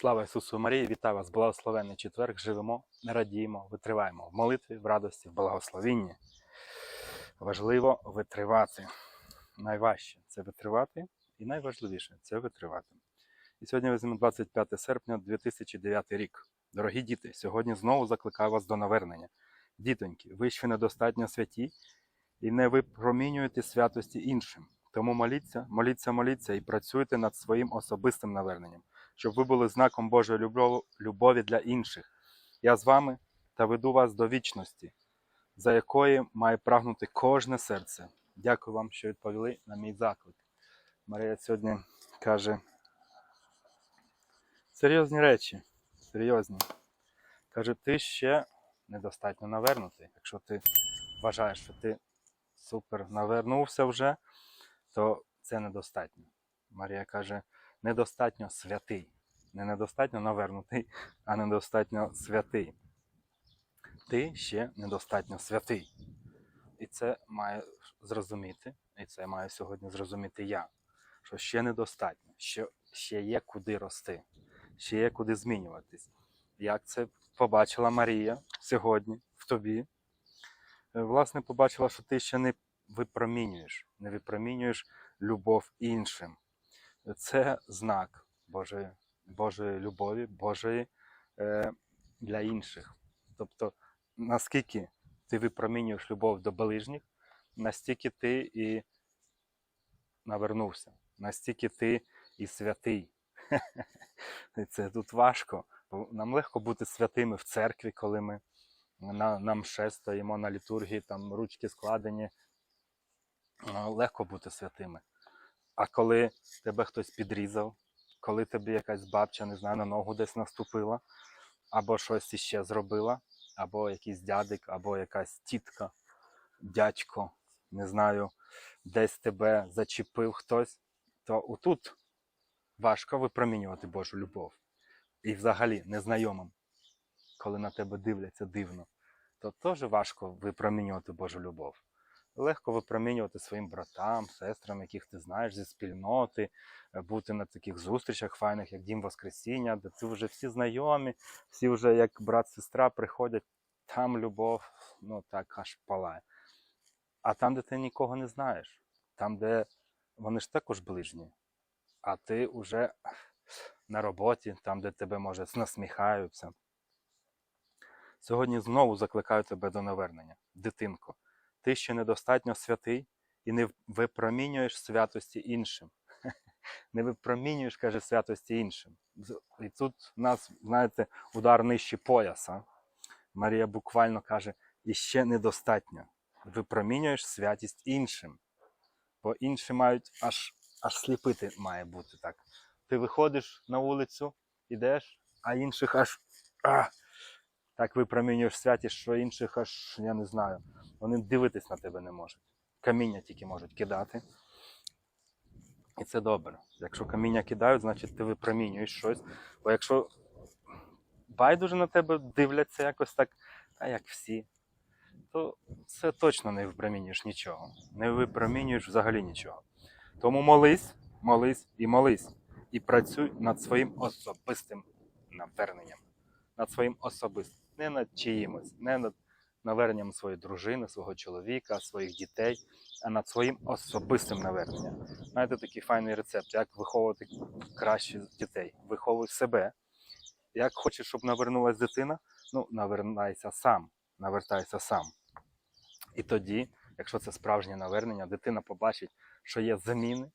Слава Ісусу Марії, вітаю вас, благословенний четверг. Живемо, радіємо, витриваємо в молитві, в радості, в благословінні. Важливо витривати. Найважче це витривати, і найважливіше це витривати. І сьогодні візьмемо 25 серпня 2009 рік. Дорогі діти, сьогодні знову закликаю вас до навернення. Дітоньки, ви ще недостатньо святі і не випромінюєте святості іншим. Тому моліться, моліться, моліться і працюйте над своїм особистим наверненням щоб ви були знаком Божої любові для інших. Я з вами та веду вас до вічності, за якої має прагнути кожне серце. Дякую вам, що відповіли на мій заклик. Марія сьогодні каже серйозні речі, серйозні. Каже, ти ще недостатньо навернутий. Якщо ти вважаєш, що ти супер навернувся вже, то це недостатньо. Марія каже, недостатньо святий. Не недостатньо навернутий, а недостатньо святий. Ти ще недостатньо святий. І це має зрозуміти, і це маю сьогодні зрозуміти я, що ще недостатньо, що ще є куди рости, ще є куди змінюватись. Як це побачила Марія сьогодні в тобі? Е, Власне, побачила, що ти ще не випромінюєш, не випромінюєш любов іншим це знак Божої, Божої любові, Божої е, для інших. Тобто, наскільки ти випромінюєш любов до ближніх, настільки ти і навернувся, настільки ти і святий. Це тут важко. Нам легко бути святими в церкві, коли ми на, на мше стоїмо на літургії, там ручки складені. Легко бути святими. А коли тебе хтось підрізав, коли тобі якась бабча, не знаю, на ногу десь наступила, або щось іще зробила, або якийсь дядик, або якась тітка, дядько, не знаю, десь тебе зачепив хтось, то отут важко випромінювати Божу любов. І взагалі незнайомим, коли на тебе дивляться дивно, то теж важко випромінювати Божу любов легко випромінювати своїм братам, сестрам, яких ти знаєш зі спільноти, е, бути на таких зустрічах файних, як Дім Воскресіння, де ти вже всі знайомі, всі вже як брат-сестра приходять, там любов, ну так аж палає. А там, де ти нікого не знаєш, там, де вони ж також ближні, а ти вже на роботі, там, де тебе, може, насміхаються. Сьогодні знову закликаю тебе до навернення, дитинко ти ще недостатньо святий і не випромінюєш святості іншим. Не випромінюєш, каже, святості іншим. І тут у нас, знаєте, удар нижче пояса. Марія буквально каже, і ще недостатньо. Випромінюєш святість іншим. Бо інші мають аж, аж сліпити має бути так. Ти виходиш на вулицю, ідеш, а інших аж. А, так випромінюєш святість, що інших аж, я не знаю, вони дивитись на тебе не можуть. Каміння тільки можуть кидати. І це добре. Якщо каміння кидають, значить ти випромінюєш щось. Бо якщо байдуже на тебе дивляться якось так, а як всі, то це точно не випромінюєш нічого. Не випромінюєш взагалі нічого. Тому молись, молись і молись. І працюй над своїм особистим наверненням. Над своїм особистим. Не над чиїмось, не над наверненням своєї дружини, свого чоловіка, своїх дітей, а над своїм особистим наверненням. Знаєте, такий файний рецепт, як виховувати краще дітей. Виховуй себе. Як хочеш, щоб навернулася дитина, ну навернайся сам, навертайся сам. І тоді, якщо це справжнє навернення, дитина побачить, що є заміни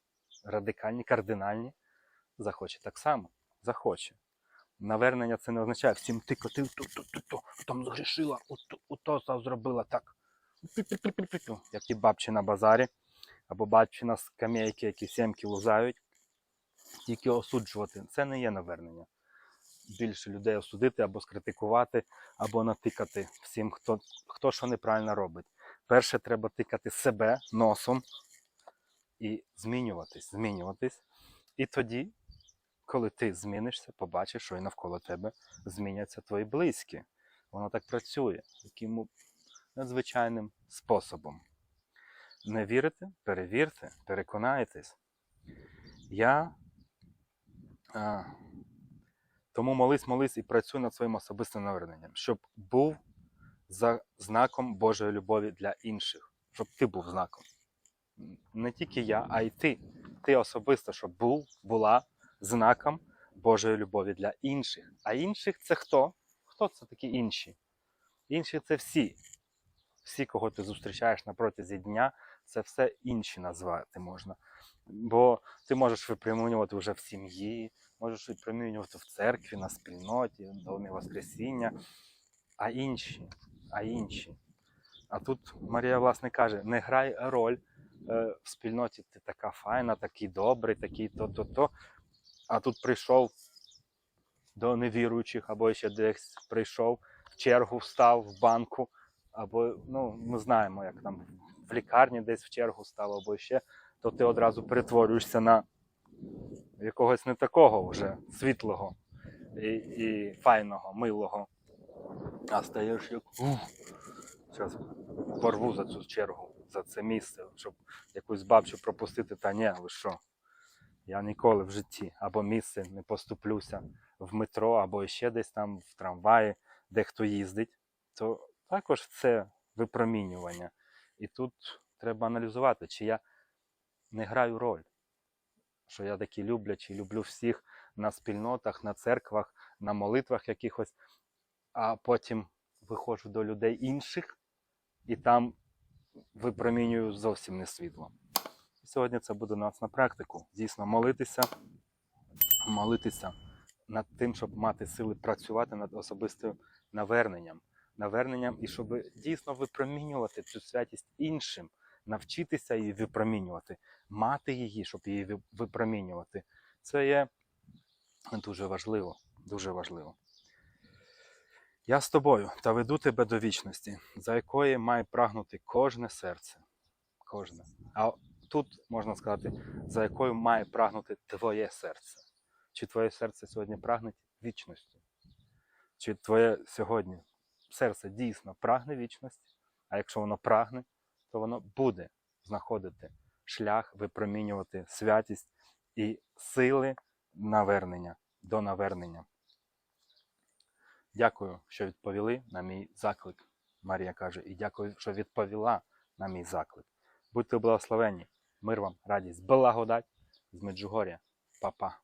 радикальні, кардинальні, захоче так само. Захоче. Навернення це не означає всім тикати, ту, ту, ту, ту, там згрішила, ото, ото зробила так. Як ті бабчі на базарі, або бабчі на скамейки, які сімки лузають, тільки осуджувати. Це не є навернення. Більше людей осудити або скритикувати, або натикати всім, хто, хто що неправильно робить. Перше, треба тикати себе носом і змінюватись, змінюватись. І тоді коли ти змінишся, побачиш, що і навколо тебе зміняться твої близькі. Воно так працює, таким надзвичайним способом. Не вірите? Перевірте, переконайтесь. Я а, Тому молись, молись і працюй над своїм особистим наверненням, щоб був за знаком Божої любові для інших, щоб ти був знаком. Не тільки я, а й ти. Ти особисто, щоб був, була знаком Божої любові для інших. А інших це хто? Хто це такі інші? Інші це всі. Всі, кого ти зустрічаєш на протязі дня, це все інші назвати можна. Бо ти можеш випромінювати вже в сім'ї, можеш випромінювати в церкві, на спільноті, в домі Воскресіння, а інші, а інші. А тут Марія, власне, каже: не грай роль е, в спільноті, ти така файна, такий добрий, такий то-то-то. А тут прийшов до невіруючих, або ще десь прийшов, в чергу встав в банку, або ну, ми знаємо, як там в лікарні десь в чергу став, або ще, то ти одразу перетворюєшся на якогось не такого вже світлого і, і файного, милого. А стаєш як. Зараз порву за цю чергу, за це місце, щоб якусь бабчу пропустити, та ні, ви що? Я ніколи в житті або місце не поступлюся в метро, або ще десь там в трамваї, де хто їздить, то також це випромінювання. І тут треба аналізувати, чи я не граю роль, що я такий люблячий, люблю всіх на спільнотах, на церквах, на молитвах якихось, а потім виходжу до людей інших і там випромінюю зовсім не світло. Сьогодні це буде у нас на практику. Дійсно, молитися, молитися над тим, щоб мати сили працювати над особистим наверненням, наверненням і щоб дійсно випромінювати цю святість іншим, навчитися її випромінювати, мати її, щоб її випромінювати. Це є дуже важливо, дуже важливо. Я з тобою та веду тебе до вічності, за якої має прагнути кожне серце. Кожне. А тут можна сказати, за якою має прагнути твоє серце. Чи твоє серце сьогодні прагне вічності? Чи твоє сьогодні серце дійсно прагне вічності? А якщо воно прагне, то воно буде знаходити шлях випромінювати святість і сили навернення до навернення. Дякую, що відповіли на мій заклик. Марія каже, і дякую, що відповіла на мій заклик. Будьте благословені, мир вам, радість, благодать з Меджугор'я. Па-па.